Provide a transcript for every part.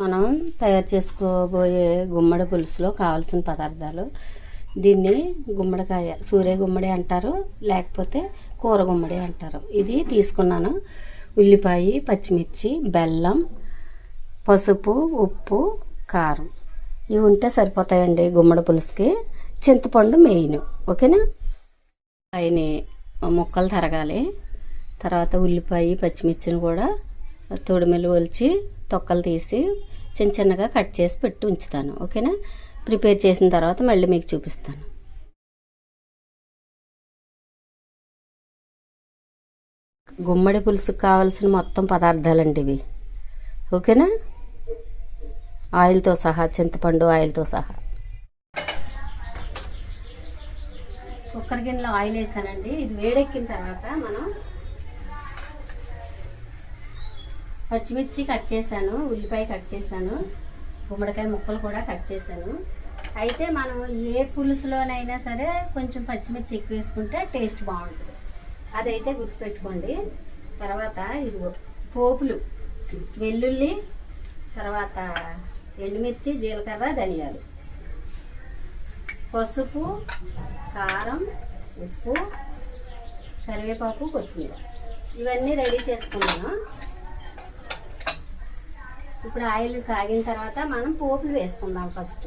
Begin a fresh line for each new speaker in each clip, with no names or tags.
మనం తయారు చేసుకోబోయే గుమ్మడి పులుసులో కావాల్సిన పదార్థాలు. దీన్ని గుమ్మడికాయ సూర్య గుమ్మడి అంటారు లేకపోతే కూర గుమ్మడి అంటారు. ఇది తీసుకున్నాను. ఉల్లిపాయ పచ్చిమిర్చి బెల్లం పసుపు ఉప్పు కారం. ఇవి ఉంటే సరిపోతాయండి గుమ్మడి పులుసుకి. చింతపండు మెయిన్ ఓకేనా? ఆయని ముక్కలు తరగాలి. తర్వాత ఉల్లిపాయ పచ్చిమిర్చిని కూడా తొడిమెలు ఒలిచి తొక్కలు తీసి చిన్న చిన్నగా కట్ చేసి పెట్టి ఉంచుతాను. ఓకేనా? ప్రిపేర్ చేసిన తర్వాత మళ్ళీ మీకు చూపిస్తాను. గుమ్మడి పులుసుకు కావాల్సిన మొత్తం పదార్థాలండి ఇవి. ఓకేనా? ఆయిల్తో సహా చింతపండు ఆయిల్తో సహా. కుక్కర్ గిన్నెలో ఆయిల్ వేసానండి. ఇది వేడెక్కిన తర్వాత మనం పచ్చిమిర్చి కట్ చేశాను ఉల్లిపాయ కట్ చేశాను గుమ్మడికాయ ముక్కలు కూడా కట్ చేశాను. అయితే మనం ఏ పులుసులోనైనా సరే కొంచెం పచ్చిమిర్చి ఎక్కువ వేసుకుంటే టేస్ట్ బాగుంటుంది. అదైతే గుర్తుపెట్టుకోండి. తర్వాత ఇదిగో పోపులు వెల్లుల్లి తర్వాత ఎండుమిర్చి జీలకర్ర ధనియాలు. పసుపు కారం ఉప్పు కరివేపాకు కొత్తిమీర. ఇవన్నీ రెడీ చేసుకున్నాను. ఇప్పుడు ఆయిల్ కాగిన తర్వాత మనం పోపులు వేసుకుందాం ఫస్ట్.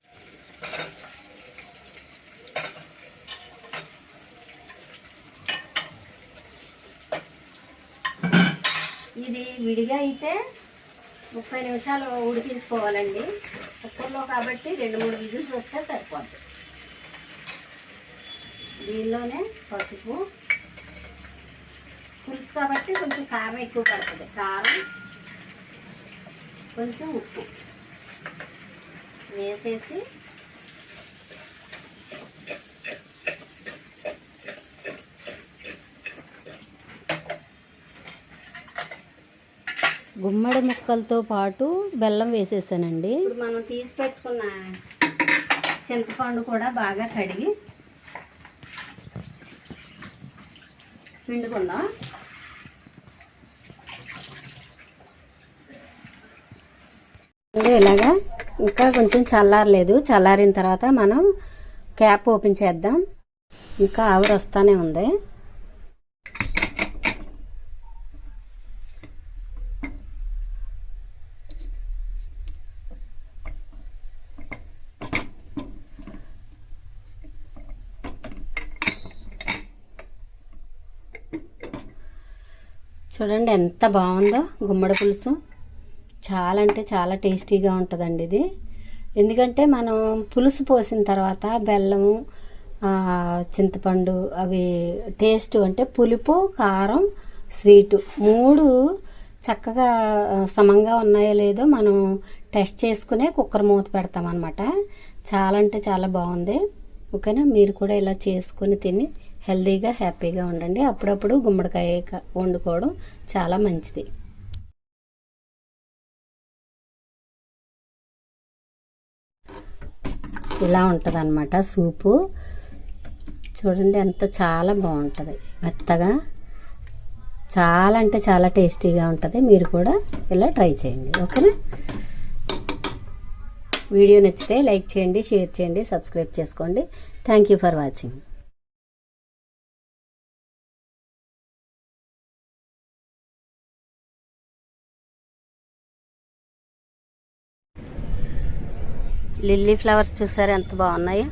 ఇది విడిగా అయితే ముప్పై నిమిషాలు ఉడికించుకోవాలండి. కుక్కర్లో కాబట్టి రెండు మూడు విజిల్స్ వస్తే సరిపోద్ది. దీనిలోనే పసుపు పులుసు కాబట్టి కొంచెం కారం ఎక్కువ పడుతుంది. కారం కొంచెం ఉప్పు వేసేసి గుమ్మడి ముక్కలతో పాటు బెల్లం వేసేసానండి. ఇప్పుడు మనం తీసి పెట్టుకున్న చింతపండు కూడా బాగా కడిగి పిండుకుందాం. ఇలాగా ఇంకా కొంచెం చల్లారలేదు. చల్లారిన తర్వాత మనం క్యాప్ ఓపెన్ చేద్దాం. ఇంకా ఆవిరి వస్తానే ఉంది. చూడండి ఎంత బాగుందో గుమ్మడి పులుసు. చాలా అంటే చాలా టేస్టీగా ఉంటుందండి ఇది. ఎందుకంటే మనం పులుసు పోసిన తర్వాత బెల్లము చింతపండు అవి టేస్ట్ అంటే పులుపు కారం స్వీటు మూడు చక్కగా సమంగా ఉన్నాయో లేదో మనం టెస్ట్ చేసుకునే కుక్కర్ మూత పెడతాం అనమాట చాలా అంటే చాలా బాగుంది. ఓకేనా? మీరు కూడా ఇలా చేసుకుని తిని హెల్తీగా హ్యాపీగా ఉండండి. అప్పుడప్పుడు గుమ్మడికాయ వండుకోవడం చాలా మంచిది. ఇలా ఉంటుంది అనమాట సూపు. చూడండి ఎంత చాలా బాగుంటుంది. మెత్తగా చాలా అంటే చాలా టేస్టీగా ఉంటుంది. మీరు కూడా ఇలా ట్రై చేయండి. ఓకేనా? వీడియో నచ్చితే లైక్ చేయండి షేర్ చేయండి సబ్స్క్రైబ్ చేసుకోండి. Thank you for watching. Lily flowers చూసారు? ఎంత బాగున్నాయో.